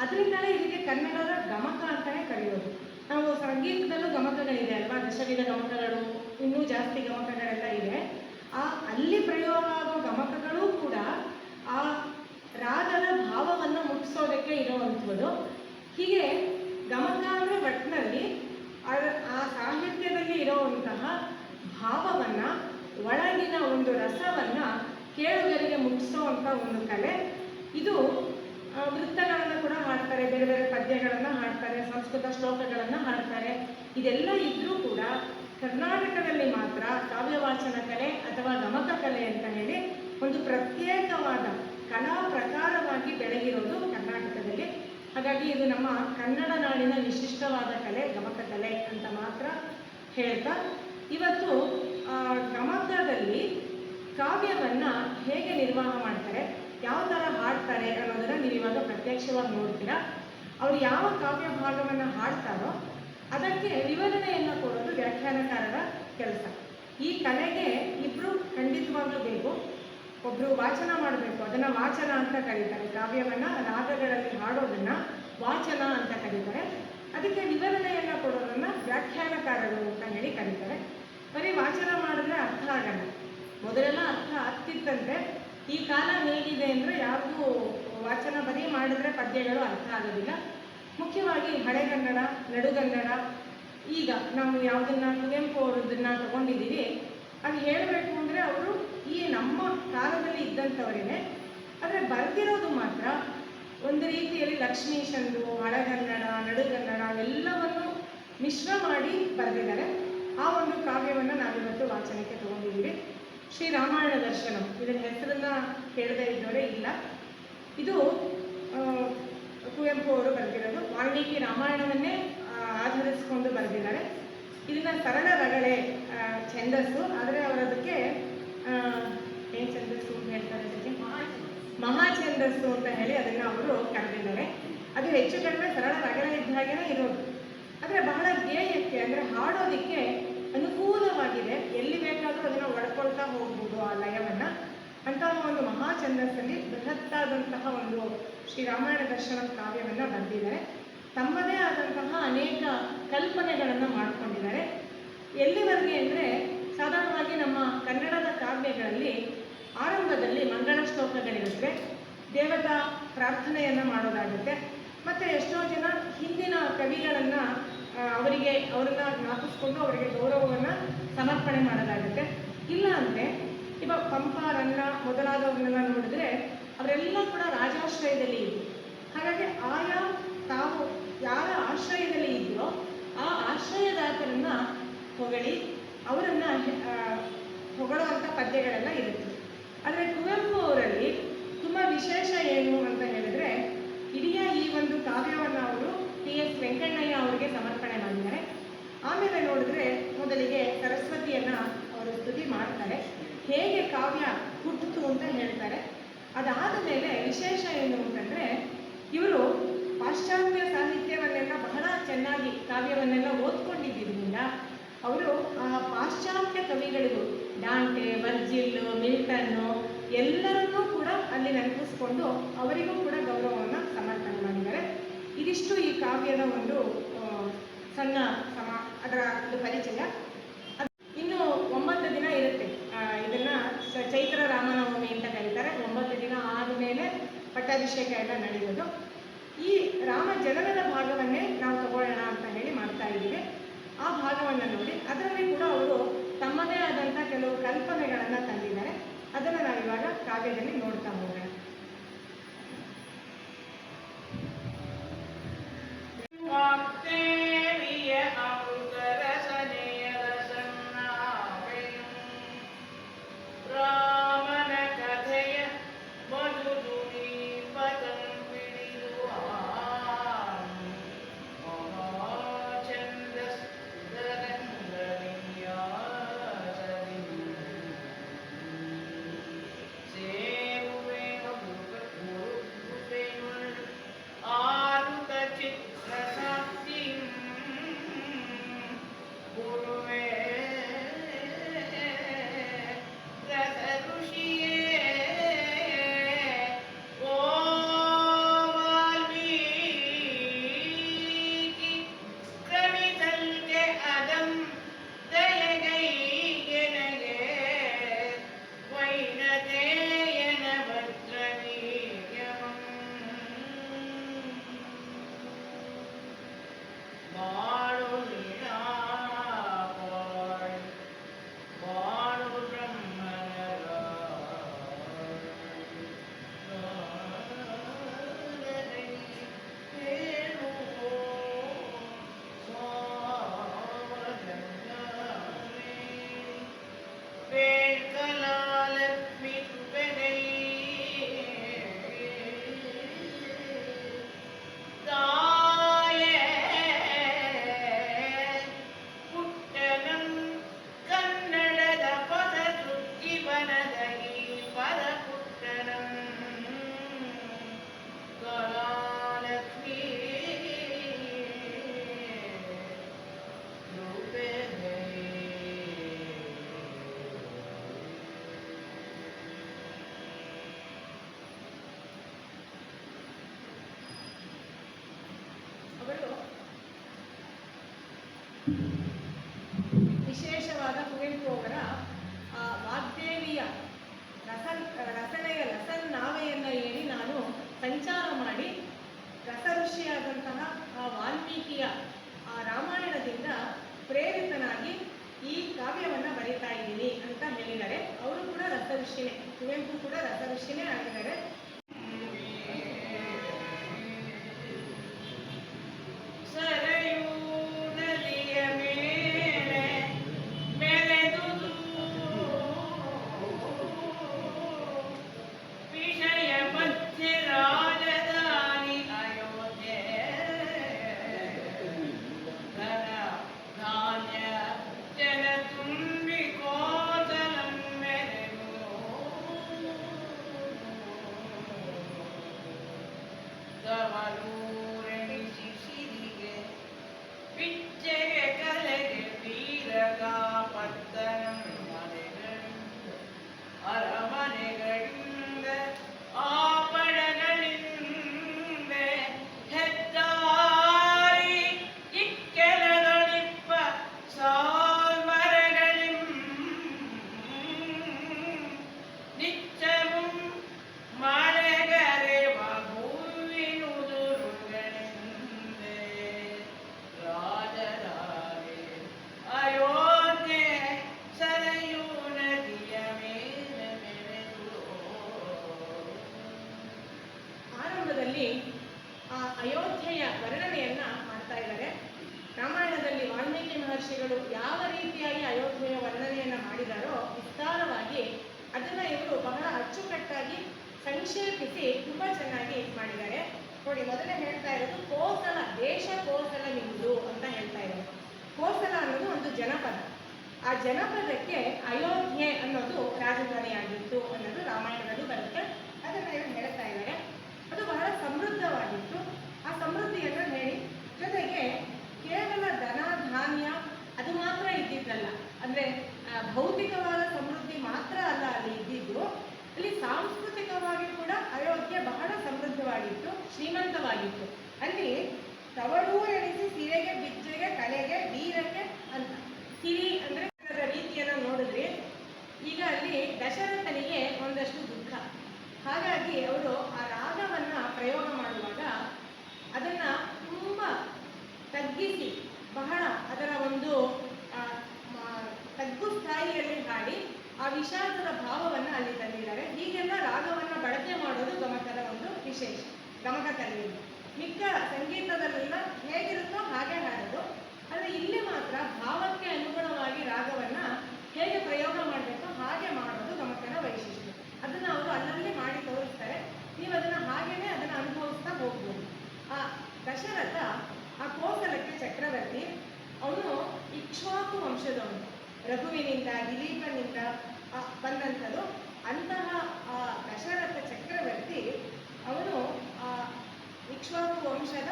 ಅದರಿಂದಲೇ ಇದಕ್ಕೆ ಕನ್ನಡದ ಗಮಕ ಅಂತಲೇ ಕರೆಯೋದು. ನಾವು ಸಂಗೀತದಲ್ಲೂ ಗಮಕಗಳಿದೆ ಅಲ್ವಾ? ದಶವಿಧ ಗಮಕಗಳು, ಇನ್ನೂ ಜಾಸ್ತಿ ಗಮಕಗಳೆಲ್ಲ ಇದೆ. ಆ, ಅಲ್ಲಿ ಪ್ರಯೋಗ ಆಗೋ ಗಮಕಗಳು ಕೂಡ ಆ ರಾಗದ ಭಾವವನ್ನು ಮುಟ್ಟಿಸೋದಕ್ಕೆ ಇರುವಂಥದ್ದು. ಹೀಗೆ ಗಮಕ ಅಂದರೆ ಒಟ್ಟಿನಲ್ಲಿ ಆ- ಸಾಹಿತ್ಯದಲ್ಲಿ ಇರೋವಂತಹ ಭಾವವನ್ನು, ಒಳಗಿನ ಒಂದು ರಸವನ್ನು ಕೇಳುಗರಿಗೆ ಮುಟ್ಟಿಸೋವಂಥ ಒಂದು ಕಲೆ. ಇದು ವೃತ್ತಗಳನ್ನು ಕೂಡ ಮಾಡ್ತಾರೆ ಬೇರೆ ಬೇರೆ ಪದ್ಯಗಳನ್ನು ಹಾಡ್ತಾರೆ, ಸಂಸ್ಕೃತ ಶ್ಲೋಕಗಳನ್ನು ಹಾಡ್ತಾರೆ. ಇದೆಲ್ಲ ಇದ್ರೂ ಕೂಡ ಕರ್ನಾಟಕದಲ್ಲಿ ಮಾತ್ರ ಕಾವ್ಯವಾಚನ ಕಲೆ ಅಥವಾ ಗಮಕ ಕಲೆ ಅಂತ ಹೇಳಿ ಒಂದು ಪ್ರತ್ಯೇಕವಾದ ಕಲಾ ಪ್ರಕಾರವಾಗಿ ಬೆಳಗಿರೋದು ಕರ್ನಾಟಕದಲ್ಲಿ. ಹಾಗಾಗಿ ಇದು ನಮ್ಮ ಕನ್ನಡ ನಾಡಿನ ವಿಶಿಷ್ಟವಾದ ಕಲೆ, ಗಮಕ ಕಲೆ ಅಂತ ಮಾತ್ರ ಹೇಳ್ತಾ. ಇವತ್ತು ಗಮಕದಲ್ಲಿ ಕಾವ್ಯವನ್ನು ಹೇಗೆ ನಿರ್ವಾಹ ಮಾಡ್ತಾರೆ? ಯಾವ ಥರ ಹಾಡ್ತಾರೆ ಅನ್ನೋದನ್ನು ನೀವು ಇವಾಗ ಪ್ರತ್ಯಕ್ಷವಾಗಿ ನೋಡ್ತೀರಾ? ಅವ್ರು ಯಾವ ಕಾವ್ಯ ಭಾಗವನ್ನು ಹಾಡ್ತಾರೋ ಅದಕ್ಕೆ ವಿವರಣೆಯನ್ನು ಕೊಡೋದು ವ್ಯಾಖ್ಯಾನಕಾರರ ಕೆಲಸ. ಈ ಕಲೆಗೆ ಇಬ್ಬರು ಖಂಡಿತವಾಗ್ಲೂ ಬೇಕು. ಒಬ್ಬರು ವಾಚನ ಮಾಡಬೇಕು. ಅದನ್ನು ವಾಚನ ಅಂತ ಕರೀತಾರೆ. ಕಾವ್ಯವನ್ನು ರಾಗಗಳಲ್ಲಿ ಹಾಡೋದನ್ನು ವಾಚನ ಅಂತ ಕರೀತಾರೆ. ಅದಕ್ಕೆ ವಿವರಣೆಯನ್ನು ಕೊಡೋದನ್ನು ವ್ಯಾಖ್ಯಾನಕಾರರು ಅಂತ ಹೇಳಿ ಕರೀತಾರೆ. ಬರೀ ವಾಚನ ಮಾಡಿದ್ರೆ ಅರ್ಥ ಆಗಲ್ಲ. ಮೊದಲೆಲ್ಲ ಅರ್ಥ ಆಗ್ತಿತ್ತಂತೆ. ಈ ಕಾಲ ಹೇಗಿದೆ ಅಂದರೆ ಯಾರಿಗೂ ವಾಚನ ಬರೀ ಮಾಡಿದ್ರೆ ಪದ್ಯಗಳು ಅರ್ಥ ಆಗೋದಿಲ್ಲ. ಮುಖ್ಯವಾಗಿ ಹಳೆಗನ್ನಡ ನಡುಗನ್ನಡ ಈಗ ನಾವು ಯಾವುದನ್ನ ಕುವೆಂಪು ಅವರದನ್ನ ತಗೊಂಡಿದ್ದೀವಿ. ಅದು ಹೇಳಬೇಕು ಅಂದರೆ ಅವರು ಈ ನಮ್ಮ ಕಾಲದಲ್ಲಿ ಇದ್ದಂಥವರೇನೆ. ಆದರೆ ಬರೆದಿರೋದು ಮಾತ್ರ ಒಂದು ರೀತಿಯಲ್ಲಿ ಲಕ್ಷ್ಮೀಶಂದು ಹಳೆಗನ್ನಡ ನಡುಗನ್ನಡ ಎಲ್ಲವನ್ನು ಮಿಶ್ರ ಮಾಡಿ ಬರೆದಿದ್ದಾರೆ. ಆ ಒಂದು ಕಾವ್ಯವನ್ನು ನಾವಿವತ್ತು ವಾಚನಕ್ಕೆ ತಗೊಂಡಿದ್ದೀವಿ. ಶ್ರೀ ರಾಮಾಯಣ ದರ್ಶನಂ. ಇದರ ಹೆಸರನ್ನ ಕೇಳದೇ ಇದ್ದವರೇ ಇಲ್ಲ. ಇದು ಕುವೆಂಪು ಅವರು ಬರೆದಿರೋದು. ವಾಲ್ಮೀಕಿ ರಾಮಾಯಣವನ್ನೇ ಆಧರಿಸಿಕೊಂಡು ಬರೆದಿದ್ದಾರೆ. ಇದನ್ನ ಸರಳ ರಗಳೆ ಛಂದಸ್ಸು. ಆದರೆ ಅವರದಕ್ಕೆ ಏನು ಛಂದಸ್ಸು ಅಂತ ಹೇಳ್ತಾರೆ ಅದಕ್ಕೆ ಮಹಾ ಛಂದಸ್ಸು ಅಂತ ಹೇಳಿ ಅದನ್ನು ಅವರು ಕರೆದಿದ್ದಾರೆ. ಅದು ಹೆಚ್ಚು ಕಡಿಮೆ ಸರಳ ರಗಳೆ ಇದ್ದ ಹಾಗೇನೆ ಇರೋದು. ಆದರೆ ಬಹಳ ಧ್ಯೇಯಕ್ಕೆ ಅಂದರೆ ಹಾಡೋದಕ್ಕೆ ಅನುಕೂಲವಾಗಿದೆ. ಎಲ್ಲಿ ಬೇಕಾದರೂ ಅದನ್ನು ಒಡ್ಕೊಳ್ತಾ ಹೋಗ್ಬೋದು ಆ ಲಯವನ್ನು. ಅಂತಹ ಒಂದು ಮಹಾ ಛಂದಸ್ಸಲ್ಲಿ ಬೃಹತ್ತಾದಂತಹ ಒಂದು ಶ್ರೀ ರಾಮಾಯಣ ದರ್ಶನ ಕಾವ್ಯವನ್ನು ಬಂದಿದ್ದಾರೆ ತಮ್ಮದೇ ಆದಂತಹ ಅನೇಕ ಕಲ್ಪನೆಗಳನ್ನು ಮಾಡಿಕೊಂಡಿದ್ದಾರೆ. ಎಲ್ಲಿವರೆಗೆ ಅಂದರೆ ಸಾಧಾರಣವಾಗಿ ನಮ್ಮ ಕನ್ನಡದ ಕಾವ್ಯಗಳಲ್ಲಿ ಆರಂಭದಲ್ಲಿ ಮಂಗಳ ಶ್ಲೋಕಗಳಿರುತ್ತೆ. ದೇವತಾ ಪ್ರಾರ್ಥನೆಯನ್ನು ಮಾಡೋದಾಗುತ್ತೆ. ಮತ್ತು ಎಷ್ಟೋ ಜನ ಹಿಂದಿನ ಕವಿಗಳನ್ನು ಅವರಿಗೆ ಅವರನ್ನ ಜ್ಞಾಪಿಸ್ಕೊಂಡು ಅವರಿಗೆ ಗೌರವವನ್ನು ಸಮರ್ಪಣೆ ಮಾಡೋದಾಗುತ್ತೆ ಇಲ್ಲ ಅಂದರೆ ಇವಾಗ ಪಂಪ ರನ್ನ ಮೊದಲಾದವ್ರನ್ನೆಲ್ಲ ನೋಡಿದ್ರೆ ಅವರೆಲ್ಲ ಕೂಡ ರಾಜಾಶ್ರಯದಲ್ಲಿ ಇದ್ರು. ಹಾಗಾಗಿ ಆಯಾ ತಾವು ಯಾರ ಆಶ್ರಯದಲ್ಲಿ ಇದೆಯೋ ಆ ಆಶ್ರಯದಾತರನ್ನ ಹೊಗಳಿ ಅವರನ್ನು ಹೊಗಳುವಂಥ ಪದ್ಯಗಳೆಲ್ಲ ಇರುತ್ತೆ. ಆದರೆ ಕುವೆಂಪು ಅವರಲ್ಲಿ ತುಂಬ ವಿಶೇಷ ಏನು ಅಂತ ಹೇಳಿದ್ರೆ ಇಡೀ ಈ ಒಂದು ಕಾವ್ಯವನ್ನು ಅವರು ಟಿ ಎಸ್ ವೆಂಕಣ್ಣಯ್ಯ ಅವರಿಗೆ ಸಮರ್ಪಣೆ ಮಾಡಿದ್ದಾರೆ ಆಮೇಲೆ ನೋಡಿದ್ರೆ ಮೊದಲಿಗೆ ಸರಸ್ವತಿಯನ್ನ ಅವರು ಸ್ತುತಿ ಮಾಡ್ತಾರೆ ಹೇಗೆ ಕಾವ್ಯ ಹುಟ್ಟಿತು ಅಂತ ಹೇಳ್ತಾರೆ ಅದಾದ ಮೇಲೆ ವಿಶೇಷ ಏನು ಅಂತಂದ್ರೆ, ಇವರು ಪಾಶ್ಚಾತ್ಯ ಸಾಹಿತ್ಯವನ್ನೆಲ್ಲ ಬಹಳ ಚೆನ್ನಾಗಿ ಕಾವ್ಯವನ್ನೆಲ್ಲ ಓದ್ಕೊಂಡಿದ್ದರಿಂದ ಅವರು ಆ ಪಾಶ್ಚಾತ್ಯ ಕವಿಗಳಿಗೂ, ಡಾಂಟೆ ಬರ್ಜಿಲ್ಲು ಮಿಲ್ಟನ್ನು ಎಲ್ಲರನ್ನೂ ಕೂಡ ಅಲ್ಲಿ ನೆನಪಿಸ್ಕೊಂಡು ಅವರಿಗೂ ಕೂಡ ಗೌರವವನ್ನು ಸಮರ್ಪಣೆ ಮಾಡಿದ್ದಾರೆ. ಇದಿಷ್ಟು ಈ ಕಾವ್ಯದ ಒಂದು ಸಣ್ಣ ಸಮ, ಅದರ ಒಂದು ಪರಿಚಯ ಅದ್- ಇನ್ನು ಒಂಬತ್ತು ದಿನ ಇರುತ್ತೆ ಆ, ಇದನ್ನ ಸ- ಚೈತ್ರ ರಾಮನವಮಿ ಅಂತ ಕರೀತಾರೆ ಒಂಬತ್ತು ದಿನ ಪಟ್ಟಾಭಿಷೇಕ ಎಲ್ಲ ನಡೆಯೋದು ಈ ರಾಮ ಜನನದ ಭಾಗವನ್ನೇ ನಾವು ತಗೊಳ್ಳೋಣ ಅಂತ ಹೇಳಿ ಮಾಡ್ತಾ ಇದ್ದೀವಿ. ಆ ಭಾಗವನ್ನು ನೋಡಿ, ಅದರಲ್ಲಿ ಕೂಡ ಅವರು ತಮ್ಮದೇ ಆದಂಥ ರಸಋಷಿನೇ ಕುವೆಂಪು ಕೂಡ ರಸಋಷಿನೇ ಆಗಿದ್ದಾರೆ. ಮೊದಲೇ ಹೇಳ್ತಾ ಇರೋದು, ಕೋಸಲ, ದೇಶ ಕೋಸಲ ನಿಮ್ಮದು ಅಂತ ಹೇಳ್ತಾ ಇದ್ದಾರೆ ಕೋಸಲ ಅನ್ನೋದು ಒಂದು ಜನಪದ. ಆ ಜನಪದಕ್ಕೆ ಅಯೋಧ್ಯೆ ಅನ್ನೋದು ರಾಜಧಾನಿಯಾಗಿತ್ತು ಅನ್ನೋದು ರಾಮಾಯಣದಲ್ಲೂ ಬರುತ್ತೆ. ಅದನ್ನು ಇವರು ಹೇಳ್ತಾ ಇದ್ದಾರೆ. ಅದು ಬಹಳ ಸಮೃದ್ಧವಾಗಿತ್ತು. ಆ ಸಮೃದ್ಧಿಯನ್ನು ಹೇಳಿ, ಜೊತೆಗೆ ಕೇವಲ ಧನ, ಧಾನ್ಯ ಅದು ಮಾತ್ರ ಇದ್ದಿದ್ದಲ್ಲ. ಅಂದ್ರೆ ಭೌತಿಕವಾದ ಸಮೃದ್ಧಿ ಮಾತ್ರ ಅಲ್ಲ ಅಲ್ಲಿ ಇದ್ದಿದ್ದು. ಅಲ್ಲಿ ಸಾಂಸ್ಕೃತಿಕವಾಗಿ ಕೂಡ ಅಯೋಧ್ಯೆ ಬಹಳ ಸಮೃದ್ಧವಾಗಿತ್ತು, ಶ್ರೀಮಂತವಾಗಿತ್ತು. ಅಲ್ಲಿ ತವಳೂ ಎಣಿಸಿ ಸಿರೆಗೆ, ಬಿಜ್ಜೆಗೆ ಕಲೆಗೆ ವೀರಕ್ಕೆ ಅಂತ. ಸಿರಿ ಅಂದ್ರೆ ಅದರ ರೀತಿಯನ್ನ ನೋಡಿದ್ರೆ ಈಗ ಅಲ್ಲಿ ದಶರಥನಿಗೆ ಒಂದಷ್ಟು ದುಃಖ. ಹಾಗಾಗಿ ಅವರು ಆ ರಾಗವನ್ನ ಪ್ರಯೋಗ ಮಾಡುವಾಗ ಅದನ್ನ ತುಂಬಾ ತಗ್ಗಿಸಿ, ಬಹಳ ಅದರ ಒಂದು ತಗ್ಗು ಸ್ಥಾಯಿಯಲ್ಲಿ ಹಾಡಿ ಆ ವಿಷಾದದ ಭಾವವನ್ನ ಅಲ್ಲಿ ತಂದಿದ್ದಾರೆ ಹೀಗೆಲ್ಲ ರಾಗವನ್ನ ಬಳಕೆ ಮಾಡೋದು ಗಮಕದ ಒಂದು ವಿಶೇಷ ಗಮಕ ಕಲೆಯಲ್ಲಿ ಮಿಕ್ಕ ಸಂಗೀತದಲ್ಲೆಲ್ಲ ಹೇಗಿರುತ್ತೋ ಹಾಗೆ ಹಾಡೋದು. ಆದರೆ ಇಲ್ಲಿ ಮಾತ್ರ ಭಾವಕ್ಕೆ ಅನುಗುಣವಾಗಿ ರಾಗವನ್ನ ಹೇಗೆ ಪ್ರಯೋಗ ಮಾಡಬೇಕು ಹಾಗೆ ಮಾಡೋದು ಗಮಕನ ವೈಶಿಷ್ಟ್ಯ. ಅದನ್ನ ಅವರು ಅಲ್ಲಲ್ಲಿ ಮಾಡಿ ತೋರಿಸ್ತಾರೆ. ನೀವು ಅದನ್ನ ಹಾಗೇನೆ ಅದನ್ನ ಅನುಭವಿಸ್ತಾ ಹೋಗ್ಬೋದು. ಆ ದಶರಥ ಆ ಕೋಸಲಕ್ಕೆ ಚಕ್ರವರ್ತಿ, ಅವನು ಇಕ್ಷ್ವಾಕು ವಂಶದವನು. ರಘುವಿನಿಂದ, ದಿಲೀಪನಿಂದ ಬಂದಂಥದ್ದು ಅಂತಹ ಆ ದಶರಥ ಚಕ್ರವರ್ತಿ ಅವನು, ಆ ಇಕ್ಷ್ವಾಕು ವಂಶದ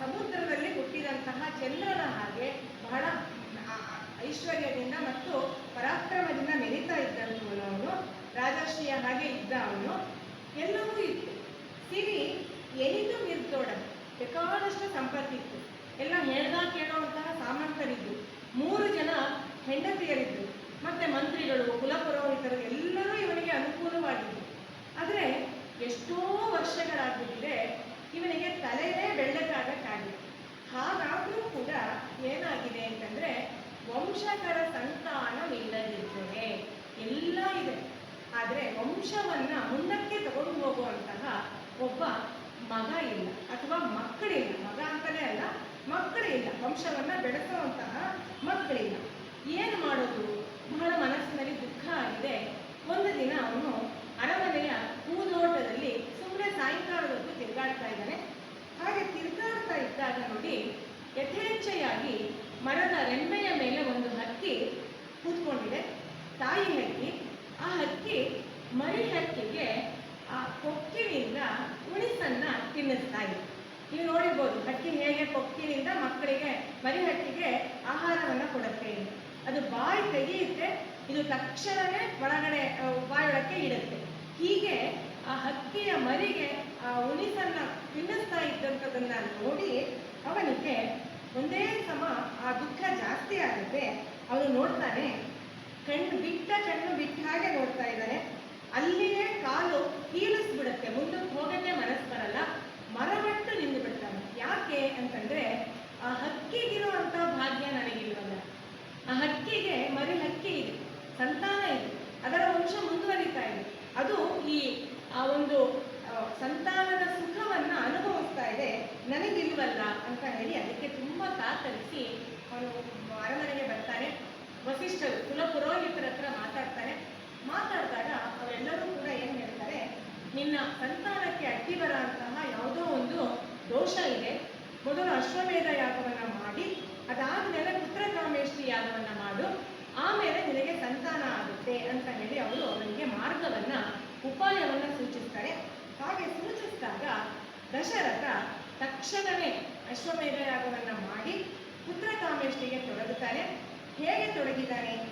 ಸಮುದ್ರದಲ್ಲಿ ಹುಟ್ಟಿದಂತಹ ಚಂದ್ರನ ಹಾಗೆ ಬಹಳ ಐಶ್ವರ್ಯದಿಂದ ಮತ್ತು ಪರಾಕ್ರಮದಿಂದ ಮೆರಿತಾ ಇದ್ದಂಥವನು ಅವನು. ರಾಜಶ್ರೀಯ ಹಾಗೆ ಇದ್ದ ಅವನು. ಎಲ್ಲವೂ ಇತ್ತು. ಸಿರಿ ಎನಿದು ನಿರ್ದೋಡ, ಬೇಕಾದಷ್ಟು ಸಂಪತ್ತಿತ್ತು ಎಲ್ಲ ಹೇಳ್ದ ಕೇಳುವಂತಹ ಸಾಮರ್ಥ್ಯರಿದ್ದು ಮೂರು ಜನ ಹೆಂಡತಿಯರಿದ್ದರು. ಮತ್ತೆ ಮಂತ್ರಿಗಳು, ಕುಲಪುರೋಹಿತರು ಎಲ್ಲರೂ ಇವನಿಗೆ ಅನುಕೂಲವಾಗಿದ್ದರು. ಆದರೆ ಎಷ್ಟೋ ವರ್ಷಗಳಾಗ್ಬಿಟ್ಟಿದೆ ಇವನಿಗೆ ತಲೆಯೇ ಬೆಳ್ಳಕ್ಕಾಗಕ್ಕಾಗಿದೆ ಹಾಗಾದರೂ ಕೂಡ ಏನಾಗಿದೆ ಅಂತಂದ್ರೆ ವಂಶಕರ ಸಂತಾನವಿಲ್ಲದಿದ್ದರೆ ಎಲ್ಲ ಇದೆ. ಆದರೆ ವಂಶವನ್ನ ಮುಂದಕ್ಕೆ ತಗೊಂಡು ಹೋಗುವಂತಹ ಒಬ್ಬ ಮಗ ಇಲ್ಲ, ಅಥವಾ ಮಕ್ಕಳಿಲ್ಲ. ಮಗ ಅಂತಲೇ ಅಲ್ಲ, ಮಕ್ಕಳಿಲ್ಲ. ವಂಶವನ್ನ ಬೆಳೆಸುವಂತಹ ಮಕ್ಕಳಿಲ್ಲ. ಏನು ಮಾಡೋದು? ಬಹಳ ಮನಸ್ಸಿನಲ್ಲಿ ದುಃಖ ಆಗಿದೆ. ಒಂದು ದಿನ ಅವನು ಅರಮನೆಯ ಹೂದೋಟದಲ್ಲಿ ಸುಮ್ಮನೆ ಸಾಯಂಕಾಲದ ಹೊತ್ತು ತಿರುಗಾಡ್ತಾ ಇದ್ದಾನೆ ಹಾಗೆ ತಿರುಗಾಡ್ತಾ ಇದ್ದಾಗ ನೋಡಿ ಯಥೇಚ್ಛೆಯಾಗಿ ಮರದ ರೆಂಬೆಯ ಮೇಲೆ ಒಂದು ಹಕ್ಕಿ ಕೂತ್ಕೊಂಡಿದೆ ತಾಯಿ ಹಕ್ಕಿ ಆ ಹಕ್ಕಿ ಮರಿ ಹಕ್ಕಿಗೆ ಆ ಕೊಕ್ಕಿನಿಂದ ಉಣಿಸನ್ನ ತಿನ್ನಿಸ್ತಾ ಇದೆ ನೀವು ನೋಡಿರ್ಬೋದು ಹಕ್ಕಿ ಹೇಗೆ ಕೊಕ್ಕಿನಿಂದ ಮಕ್ಕಳಿಗೆ ಮರಿ ಹಕ್ಕಿಗೆ ಆಹಾರವನ್ನ ಕೊಡುತ್ತೆ ಅಂತ. ಅದು ಬಾಯಿ ತೆಗೆಯುತ್ತೆ ಇದು ತಕ್ಷಣವೇ ಒಳಗಡೆ ಆ, ಬಾಯೊಳಕ್ಕೆ ಇಡುತ್ತೆ ಹೀಗೆ ಆ ಹಕ್ಕಿಯ ಮರಿಗೆ ಆ ಉಣಿಸನ್ನ ತಿನ್ನಿಸ್ತಾ ಇದ್ದಂಥದನ್ನ ನೋಡಿ ಅವನಿಗೆ ಒಂದೇ ಸಮ ಆ ದುಃಖ ಜಾಸ್ತಿ ಆಗುತ್ತೆ. ಅವನು ನೋಡ್ತಾನೆ, ಕಣ್ಣು ಬಿಟ್ಟ ಕಣ್ಣು ಬಿಟ್ಟ ಹಾಗೆ ನೋಡ್ತಾ ಇದ್ದಾನೆ. ಅಲ್ಲಿಯೇ ಕಾಲು ಕೀಲಿಸ್ಬಿಡುತ್ತೆ. ಮುಂದಕ್ಕೆ ಹೋಗಕ್ಕೆ ಮನಸ್ಸು ಬರಲ್ಲ. ಮರವಟ್ಟು ನಿಂದು ಬಿಡ್ತಾನೆ. ಯಾಕೆ ಅಂತಂದ್ರೆ, ಆ ಹಕ್ಕಿಗಿರುವಂತ ಭಾಗ್ಯ ನನಗಿಲ್ವಲ್ಲ ಆ ಹಕ್ಕಿಗೆ ಮರಿ ಹಕ್ಕಿ ಇದೆ, ಸಂತಾನ ಇದೆ. ಅದರ ವಂಶ ಮುಂದುವರಿತಾ ಇದೆ. ಅದು ಈ ಆ ಒಂದು ಸಂತಾನದ ಸುಖವನ್ನು ಅನುಭವಿಸ್ತಾ ಇದೆ. ನನಗಿಲ್ವಲ್ಲ ಅಂತ ಹೇಳಿ ಅದಕ್ಕೆ ತುಂಬ ಕಾತರಿಸಿ ಅವನು ಅರಮನೆಗೆ ಬರ್ತಾನೆ. ವಸಿಷ್ಠರು, ಕುಲ ಪುರೋಹಿತರ ಹತ್ರ ಮಾತಾಡ್ತಾನೆ. ಮಾತಾಡಿದಾಗ ಅವರೆಲ್ಲರೂ ಕೂಡ ಏನು ಹೇಳ್ತಾರೆ, ನಿನ್ನ ಸಂತಾನಕ್ಕೆ ಅಡ್ಡಿ ಬರಂತಹ ಯಾವುದೋ ಒಂದು ದೋಷ ಇದೆ. ಮೊದಲು ಅಶ್ವಮೇಧ ಯಾಗವನ್ನು ಮಾಡಿ ಅದಾದಮೇಲೆ ಪುತ್ರಕಾಮೇಶ್ವರಿ ಯಾಗವನ್ನು ಮಾಡು. ಆಮೇಲೆ ನಿನಗೆ ಸಂತಾನ ಆಗುತ್ತೆ ಅಂತ ಹೇಳಿ ಅವರು ಅವನಿಗೆ ಮಾರ್ಗವನ್ನ ಉಪಾಯವನ್ನ ಸೂಚಿಸ್ತಾರೆ. ಹಾಗೆ ಸೂಚಿಸಿದಾಗ ದಶರಥ ತಕ್ಷಣವೇ ಅಶ್ವಮೇಧ ಯಾಗವನ್ನು ಮಾಡಿ ಪುತ್ರಕಾಮೇಷ್ಟಿಗೆ ತೊಡಗುತ್ತಾನೆ. ಹೇಗೆ ತೊಡಗಿದ್ದಾನೆ?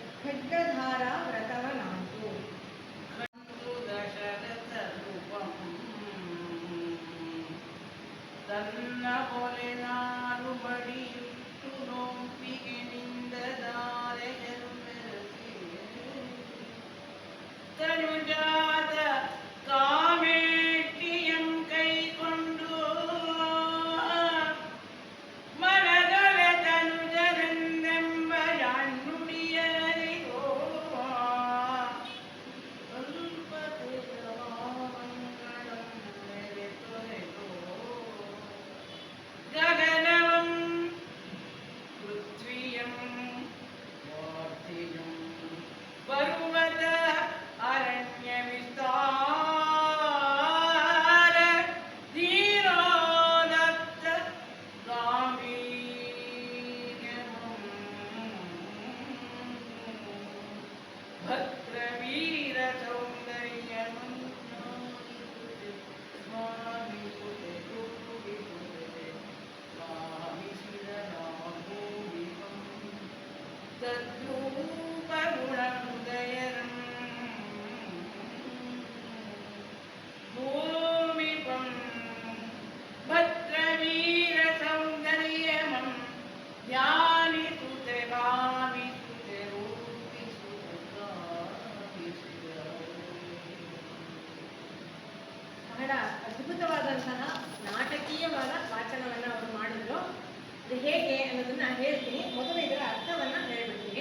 ಹೇಗೆ ಅನ್ನೋದನ್ನ ಹೇಳ್ತೀನಿ. ಮೊದಲು ಇದರ ಅರ್ಥವನ್ನ ಹೇಳ್ಬಿಡ್ತೀನಿ.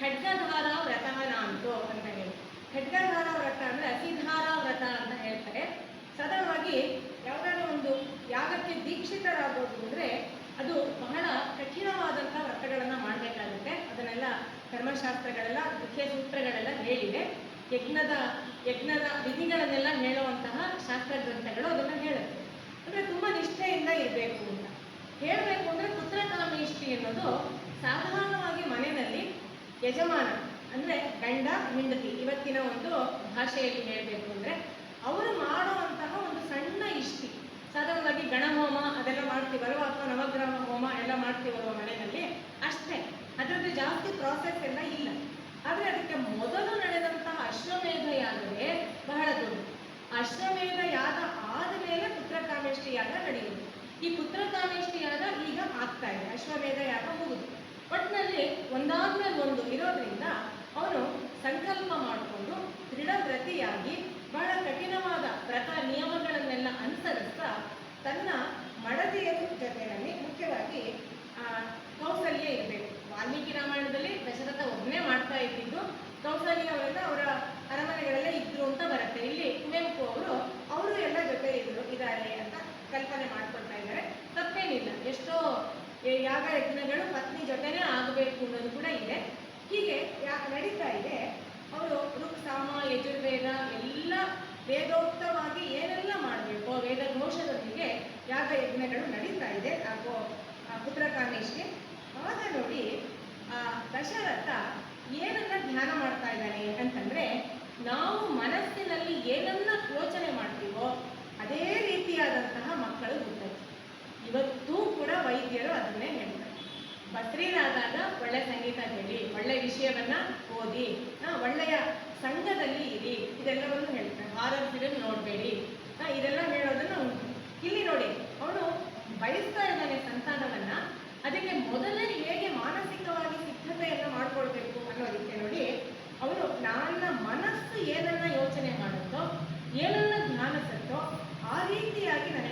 ಖಡ್ಗಧಾರ ವ್ರತವನಾಂತು ಅಂತ ಹೇಳಿ. ಖಡ್ಗಧಾರ ವ್ರತ ಅಂದ್ರೆ ಅತಿಧಾರ ವ್ರತ ಅಂತ ಹೇಳ್ತಾರೆ. ಸಾಧಾರಣವಾಗಿ ಯಾವುದಾದ್ರೂ ಒಂದು ಯಾಗಕ್ಕೆ ದೀಕ್ಷಿತರಾಗೋದು ಅಂದ್ರೆ ಅದು ಬಹಳ ಕಠಿಣವಾದಂತಹ ವ್ರತಗಳನ್ನ ಮಾಡಬೇಕಾಗುತ್ತೆ. ಅದನ್ನೆಲ್ಲ ಧರ್ಮಶಾಸ್ತ್ರಗಳೆಲ್ಲ, ಮುಖ್ಯ ಸೂತ್ರಗಳೆಲ್ಲ ಹೇಳಿವೆ. ಯಜ್ಞದ ಯಜ್ಞದ ವಿಧಿಗಳನ್ನೆಲ್ಲ ಹೇಳುವಂತಹ ಶಾಸ್ತ್ರ ಗ್ರಂಥಗಳು ಅದನ್ನ ಹೇಳುತ್ತೆ. ಅಂದ್ರೆ ತುಂಬಾ ನಿಷ್ಠೆಯಿಂದ ಇರಬೇಕು ಅಂತ. ಹೇಳಬೇಕು ಅಂದ್ರೆ ಪುತ್ರಕಾಮೇಷ್ಟಿ ಅನ್ನೋದು ಸಾಧಾರಣವಾಗಿ ಮನೆಯಲ್ಲಿ ಯಜಮಾನ, ಅಂದರೆ ಗಂಡ, ಹೆಂಡತಿ ಇವತ್ತಿನ ಒಂದು ಭಾಷೆಯಲ್ಲಿ ಹೇಳಬೇಕು ಅಂದರೆ ಅವರು ಮಾಡುವಂತಹ ಒಂದು ಸಣ್ಣ ಇಷ್ಟಿ. ಸಾಧಾರಣವಾಗಿ ಗಣಹೋಮ ಅದೆಲ್ಲ ಮಾಡ್ತೀವಲ್ವ ಅಥವಾ ನವಗ್ರಹ ಹೋಮ ಎಲ್ಲ ಮಾಡ್ತೀವಲ್ವ ಮನೆಯಲ್ಲಿ? ಅಷ್ಟೇ. ಅದರದ್ದು ಜಾಸ್ತಿ ಪ್ರಾಸೆಸ್ ಎಲ್ಲ ಇಲ್ಲ. ಆದರೆ ಅದಕ್ಕೆ ಮೊದಲು ನಡೆದಂತಹ ಅಶ್ವಮೇಧ ಯಾಗವೇ ಬಹಳ ದೊಡ್ಡ ಅಶ್ವಮೇಧ ಯಾಗ ಆದಮೇಲೆ ಪುತ್ರಕಾಮೇಷ್ಟಿ ಯಾಗ ನಡೆಯುವುದು. ಈ ಪುತ್ರಕಾಮೇಷ್ಟಿ ಯಾಗ ಈಗ ಆಗ್ತಾ ಇದೆ. ಅಶ್ವಮೇಧ ಯಾಗ ಹೋಗುದು ಒಟ್ಟಿನಲ್ಲಿ ಒಂದಾದ್ಮೇಲೆ ಒಂದು ಇರೋದ್ರಿಂದ ಅವನು ಸಂಕಲ್ಪ ಮಾಡಿಕೊಂಡು ದೃಢವ್ರತಿಯಾಗಿ ಬಹಳ ಕಠಿಣವಾದ ವ್ರತ ನಿಯಮಗಳನ್ನೆಲ್ಲ ಅನುಸರಿಸ್ತಾ ತನ್ನ ಮಡದಿಯ ಜೊತೆಯಲ್ಲಿ ಮುಖ್ಯವಾಗಿ ಕೌಸಲ್ಯ ಇರಬೇಕು. ವಾಲ್ಮೀಕಿ ರಾಮಾಯಣದಲ್ಲಿ ದಶರಥ ಒಬ್ಬನೇ ಮಾಡ್ತಾ ಇದ್ದಿದ್ದು ಕೌಸಲ್ಯ ಅವರೆಲ್ಲ ಅವರ ಅರಮನೆಗಳೆಲ್ಲ ಇದ್ರು ಅಂತ ಬರುತ್ತೆ. ಇಲ್ಲಿ ಕುವೆಂಪು ಅವರು ಅವರು ಎಲ್ಲ ಜೊತೆ ಇದ್ರು, ಇದ್ದಾರೆ ಅಂತ ಕಲ್ಪನೆ ಮಾಡ್ಕೊಳ್ತಾ ಇದ್ದಾರೆ. ತಪ್ಪೇನಿಲ್ಲ. ಎಷ್ಟೋ ಯಾಗ ಯಜ್ಞಗಳು ಪತ್ನಿ ಜೊತೆನೇ ಆಗಬೇಕು ಅನ್ನೋದು ಕೂಡ ಇದೆ. ಹೀಗೆ ಯಾಕೆ ನಡೀತಾ ಇದೆ. ಅವರು ಋಕ್ ಸಾಮ ಯಜುರ್ವೇದ ಎಲ್ಲ ವೇದೋಕ್ತವಾಗಿ ಏನೆಲ್ಲ ಮಾಡಬೇಕು ವೇದ ಘೋಷದೊಂದಿಗೆ ಯಾಗ ಯಜ್ಞಗಳು ನಡೀತಾ ಇದೆ. ಹಾಗೂ ಪುತ್ರಕಾಮೇಶ್ಗೆ. ಆಗ ನೋಡಿ ದಶರಥ ಏನನ್ನ ಧ್ಯಾನ ಮಾಡ್ತಾ ಇದ್ದಾನೆ ಅಂತಂದ್ರೆ, ನಾವು ಮನಸ್ಸಿನಲ್ಲಿ ಏನನ್ನ ಯೋಚನೆ ಮಾಡ್ತೀವೋ ಅದೇ ರೀತಿಯಾದಂತಹ ಮಕ್ಕಳು ಹುಟ್ಟೋದು ಇವತ್ತೂ ಕೂಡ ವೈದ್ಯರು ಅದನ್ನೇ ಹೇಳ್ತಾರೆ. ಭದ್ರೀನಾದಾಗ ಒಳ್ಳೆ ಸಂಗೀತ ಹೇಳಿ, ಒಳ್ಳೆ ವಿಷಯವನ್ನ ಓದಿ ಒಳ್ಳೆಯ ಸಂಘದಲ್ಲಿ ಇರಿ, ಇದೆಲ್ಲವನ್ನು ಹೇಳ್ತಾರೆ. ಹಾರರ್ ಫಿಲ್ಮ್ ನೋಡಬೇಡಿ ಇದೆಲ್ಲ ಹೇಳೋದನ್ನು ಇಲ್ಲಿ ನೋಡಿ, ಅವನು ಬಯಸ್ತಾ ಇದ್ದಾನೆ ಸಂತಾನವನ್ನ. ಅದಕ್ಕೆ ಮೊದಲೇ ಹೇಗೆ ಮಾನಸಿಕವಾಗಿ ಸಿದ್ಧತೆಯನ್ನು ಮಾಡ್ಕೊಳ್ಬೇಕು ಅನ್ನೋದಕ್ಕೆ ನೋಡಿ, ಅವನು ನನ್ನ ಮನಸ್ಸು ಏನನ್ನ ಯೋಚನೆ ಮಾಡುತ್ತೋ, ಏನನ್ನ ಧ್ಯಾನಿಸುತ್ತೋ ಆ ರೀತಿಯಾಗಿ ನನಗೆ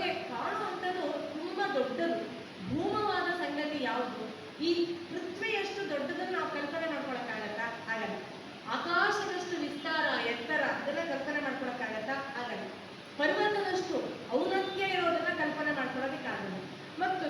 ನಮಗೆ ಕಾಣುವಂಥದ್ದು ತುಂಬಾ ದೊಡ್ಡದು. ಭೂಮವಾದ ಸಂಗತಿ ಯಾವುದು? ಈ ಪೃಥ್ವಿಯಷ್ಟು ದೊಡ್ಡದನ್ನು ನಾವು ಕಲ್ಪನೆ ಮಾಡ್ಕೊಳಕ್ಕಾಗತ್ತಾ? ಆಗಲ್ಲ. ಆಕಾಶದಷ್ಟು ವಿಸ್ತಾರ, ಎತ್ತರ, ಅದನ್ನ ಕಲ್ಪನೆ ಮಾಡ್ಕೊಳಕ್ಕಾಗತ್ತಾ? ಆಗಲ್ಲ. ಪರ್ವತದಷ್ಟು ಔನತ್ಯ ಇರೋದನ್ನ ಕಲ್ಪನೆ ಮಾಡ್ಕೊಳೋದಕ್ಕಾಗಲ್ಲ. ಮತ್ತು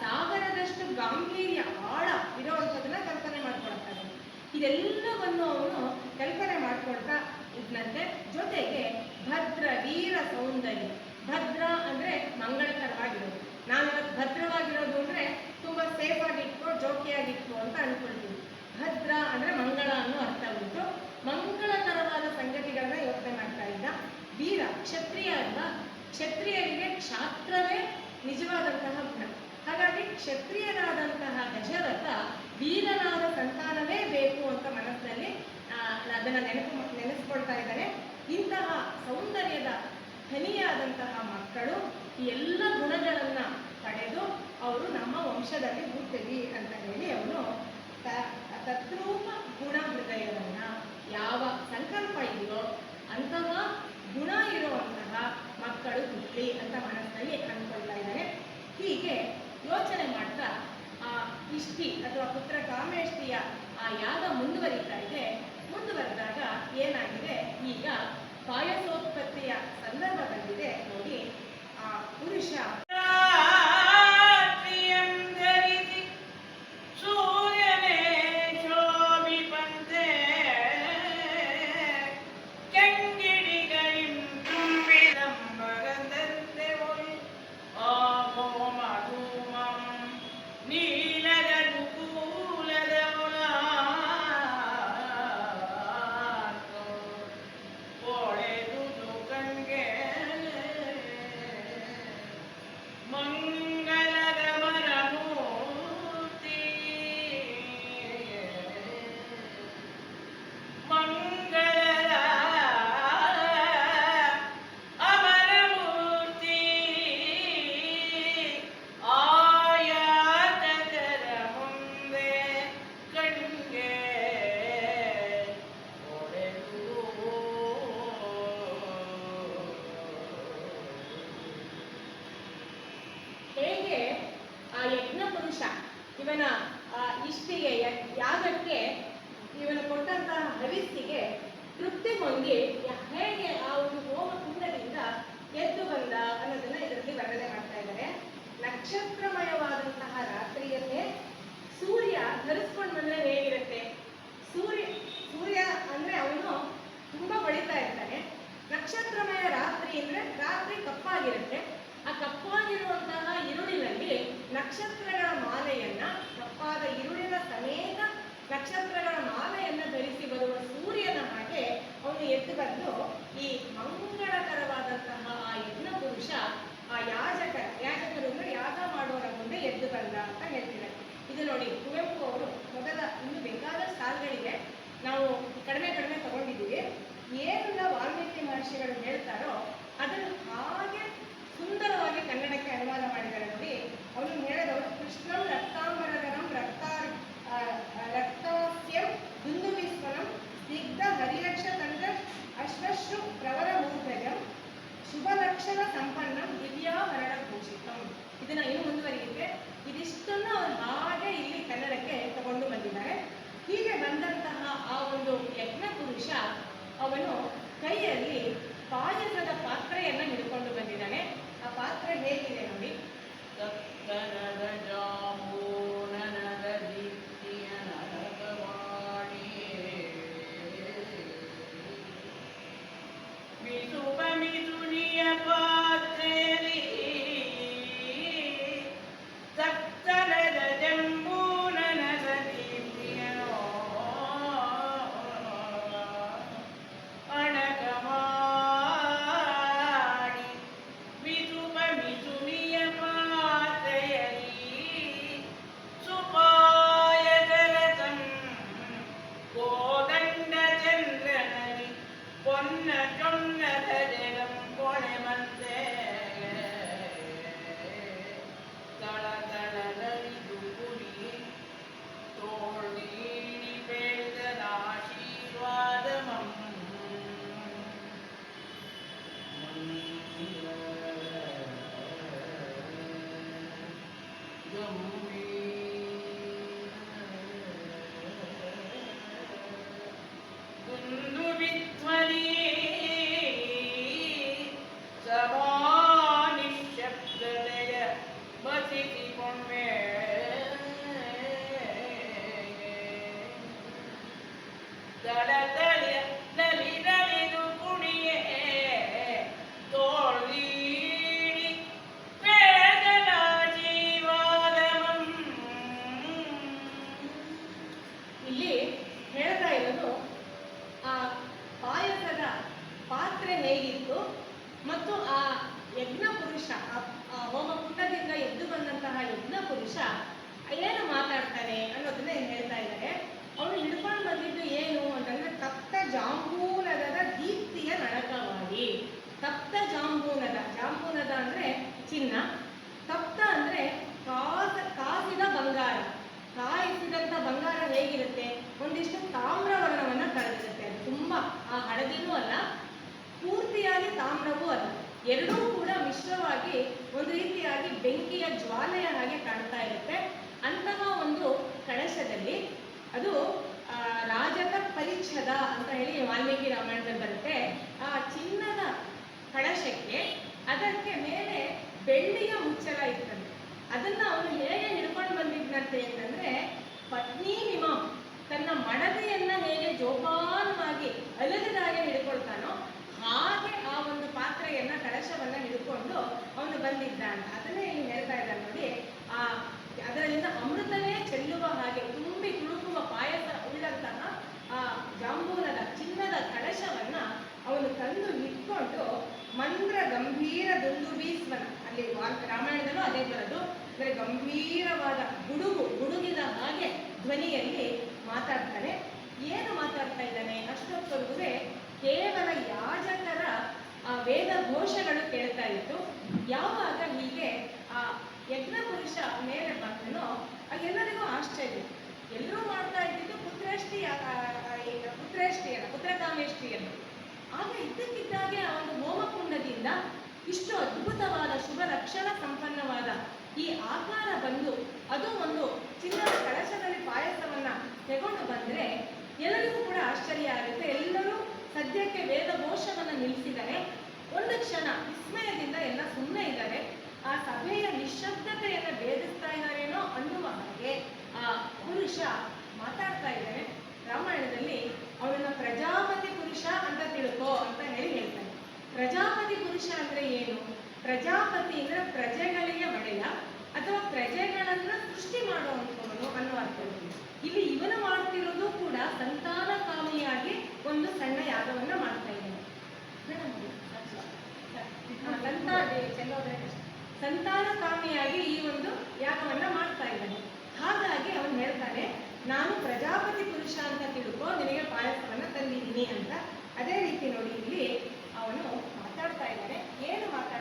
ಸಾಗರದಷ್ಟು ಗಾಂಭೀರ್ಯ, ಆಳ ಇರೋವಂಥದನ್ನ ಕಲ್ಪನೆ ಮಾಡ್ಕೊಳಕ್ಕಾಗಲ್ಲ. ಇದೆಲ್ಲವನ್ನು ಅವನು ಕಲ್ಪನೆ ಮಾಡ್ಕೊಳ್ತಾ ಇದ್ನಂತೆ. ಜೊತೆಗೆ ಭದ್ರ, ವೀರ ಸೌಂದರ್ಯ. ಭದ್ರ ಅಂದರೆ ಮಂಗಳಕರವಾಗಿರೋದು ನಾನು ಇವತ್ತು ಭದ್ರವಾಗಿರೋದು ಅಂದರೆ ತುಂಬ ಸೇಫಾಗಿ ಇಟ್ಕೋ, ಜೋಕಿಯಾಗಿ ಅಂತ ಅಂದ್ಕೊಳ್ತೀವಿ ಭದ್ರ ಅಂದರೆ ಮಂಗಳ ಅನ್ನೋ ಅರ್ಥ ಉಂಟು. ಮಂಗಳಕರವಾದ ಸಂಗತಿಗಳನ್ನ ಯೋಚನೆ ಮಾಡ್ತಾ ಇದ್ದ ವೀರ, ಕ್ಷತ್ರಿಯ ಅಲ್ಲ ಕ್ಷತ್ರಿಯರಿಗೆ ಕ್ಷಾತ್ರವೇ ನಿಜವಾದಂತಹ ಗುಣ. ಹಾಗಾಗಿ ಕ್ಷತ್ರಿಯರಾದಂತಹ ದಶರಥ ವೀರನಾದ ಸಂತಾನವೇ ಬೇಕು ಅಂತ ಮನಸ್ಸಿನಲ್ಲಿ ಅದನ್ನು ನೆನಪು ನೆನೆಸ್ಕೊಳ್ತಾ ಇದ್ದಾರೆ. ಇಂತಹ ಸೌಂದರ್ಯದ ಧನಿಯಾದಂತಹ ಮಕ್ಕಳು ಎಲ್ಲ ಗುಣಗಳನ್ನ ಪಡೆದು ಅವರು ನಮ್ಮ ವಂಶದಲ್ಲಿ ಹುಟ್ಟಲಿ ಅಂತ ಹೇಳಿ ಅವನು ತತ್ರೂಪ ಗುಣ ಹೃದಯವನ್ನ ಸಂಪನ್ನ ದಿವ್ಯಾ ವರಣ ಇದನ್ನ ಏನು ಮುಂದುವರಿಯುತ್ತೆ? ಇದಿಷ್ಟನ್ನ ಅವರು ಹಾಗೆ ಇಲ್ಲಿ ಕನ್ನಡಕ್ಕೆ ತಗೊಂಡು ಬಂದಿದ್ದಾರೆ. ಹೀಗೆ ಬಂದಂತಹ ಆ ಒಂದು ಯಜ್ಞ ಪುರುಷ ಅವನು ಕೈಯಲ್ಲಿ ಪಾಯಸದ ಪಾತ್ರೆಯನ್ನು ಹಿಡ್ಕೊಂಡು ಬಂದಿದ್ದಾನೆ. ಆ ಪಾತ್ರೆ ಹೇಗಿದೆ ನೋಡಿ? Mitu pa mitu ಎರಡೂ ಕೂಡ ಮಿಶ್ರವಾಗಿ ಒಂದು ರೀತಿಯಾಗಿ ಬೆಂಕಿಯ ಜ್ವಾಲೆಯ ಹಾಗೆ ಕಾಣ್ತಾ ಇರುತ್ತೆ. ಅಂತಹ ಒಂದು ಕಳಶದಲ್ಲಿ ಅದು ರಾಜಕ ಪರಿಚ್ಛದ ಅಂತ ಹೇಳಿ ವಾಲ್ಮೀಕಿ ರಾಮಾಯಣದಲ್ಲಿ ಬರುತ್ತೆ. ಆ ಚಿನ್ನದ ಕಳಶಕ್ಕೆ ಅದಕ್ಕೆ ಮೇಲೆ ಬೆಳ್ಳಿಯ ಮುಚ್ಚಳ ಇರ್ತದೆ. ಅದನ್ನ ಅವನು ಹೇಗೆ ಹಿಡ್ಕೊಂಡು ಬಂದಿದ್ನಂತೆ ಅಂತಂದ್ರೆ, ಪತ್ನಿ ನಿಮಂ ತನ್ನ ಮಡದಿಯನ್ನ ಹೇಗೆ ಜೋಪಾನವಾಗಿ ಅಲಗದಾಗೆ ಹಿಡ್ಕೊಳ್ತಾನೋ ಹಾಗೆ ಆ ಒಂದು ಪಾತ್ರೆಯನ್ನ ಕಳಶವನ್ನ ಹಿಡ್ಕೊಂಡು ಅವನು ಬಂದಿದ್ದ ಅಂತ ಅದನ್ನೇ ಇಲ್ಲಿ ಹೇಳ್ತಾ ಇದ್ದಾನೆ ನೋಡಿ, ಆ, ಅದರಿಂದ ಅಮೃತವೇ ಚೆಲ್ಲುವ ಹಾಗೆ ತುಂಬಿ ತುಳುಕುವ ಪಾಯಸ ಉಳ್ಳಂತಹ, ಆ ಜಾಂಬೂಲದ ಚಿನ್ನದ ಕಳಶವನ್ನ ಅವನು ತಂದು ಇಟ್ಕೊಂಡು ಮಂದ್ರ ಗಂಭೀರ ದುಂದುಬೀಸ್ವನ, ಅಲ್ಲಿ ವಾಲ್- ರಾಮಾಯಣದಲ್ಲೂ ಅದೇ ಬರೋದು ಅಂದರೆ ಗಂಭೀರವಾದ ಗುಡುಗು, ಗುಡುಗಿದ ಹಾಗೆ ಧ್ವನಿಯಲ್ಲಿ ಮಾತಾಡ್ತಾನೆ. ಏನು ಮಾತಾಡ್ತಾ ಇದ್ದಾನೆ? ಅಷ್ಟೊತ್ತವರೆಗೂ ಕೇವಲ ಯಾಜಕರ, ಆ ವೇದ ಘೋಷಗಳು ಕೇಳ್ತಾ ಇತ್ತು. ಯಾವಾಗ ಹೀಗೆ, ಆ, ಯಜ್ಞ ಪುರುಷ ಮೇಲೆ ಬಂದನೋ, ಎಲ್ಲರಿಗೂ ಆಶ್ಚರ್ಯ. ಎಲ್ಲರೂ ಮಾಡ್ತಾ ಇದ್ದಿದ್ದು ಪುತ್ರೇಷ್ಟಿ ಪುತ್ರೇಷ್ಟಿಯನ್ನ ಪುತ್ರಕಾಮೇಷ್ಟಿಯನ್ನು ಆಗ ಇದ್ದಕ್ಕಿದ್ದಾಗೆ ಆ ಒಂದು ಹೋಮಕುಂಡದಿಂದ ಇಷ್ಟು ಅದ್ಭುತವಾದ ಶುಭ ರಕ್ಷಣ ಸಂಪನ್ನವಾದ ಈ ಆಕಾರ ಬಂದು, ಅದು ಒಂದು ಚಿನ್ನದ ಕಳಶದಲ್ಲಿ ಪಾಯಸವನ್ನ ತಗೊಂಡು ಬಂದ್ರೆ ಎಲ್ಲರಿಗೂ ಕೂಡ ಆಶ್ಚರ್ಯ ಆಗುತ್ತೆ. ಎಲ್ಲರೂ ಸದ್ಯಕ್ಕೆ ವೇದ ಘೋಷವನ್ನು ನಿಲ್ಲಿಸಿದರೆ ಒಂದು ಕ್ಷಣ ವಿಸ್ಮಯದಿಂದ ಎಲ್ಲ ಸುಮ್ಮನೆ ಇದ್ದಾರೆ. ಸಂತಾನ ಸಂತಾನಕಾಮಿಯಾಗಿ ಈ ಒಂದು ಯಾಗವನ್ನ ಮಾಡ್ತಾ ಇದ್ದಾನೆ. ಹಾಗಾಗಿ ಅವನು ಹೇಳ್ತಾನೆ, ನಾನು ಪ್ರಜಾಪತಿ ಪುರುಷ ಅಂತ ತಿಳ್ಕೊ, ನಿನಗೆ ಪಾಯಸವನ್ನ ತಂದಿದ್ದೀನಿ ಅಂತ. ಅದೇ ರೀತಿ ನೋಡಿ, ಇಲ್ಲಿ ಅವನು ಮಾತಾಡ್ತಾ ಇದ್ದಾನೆ. ಏನು ಮಾತಾಡ್ತಾ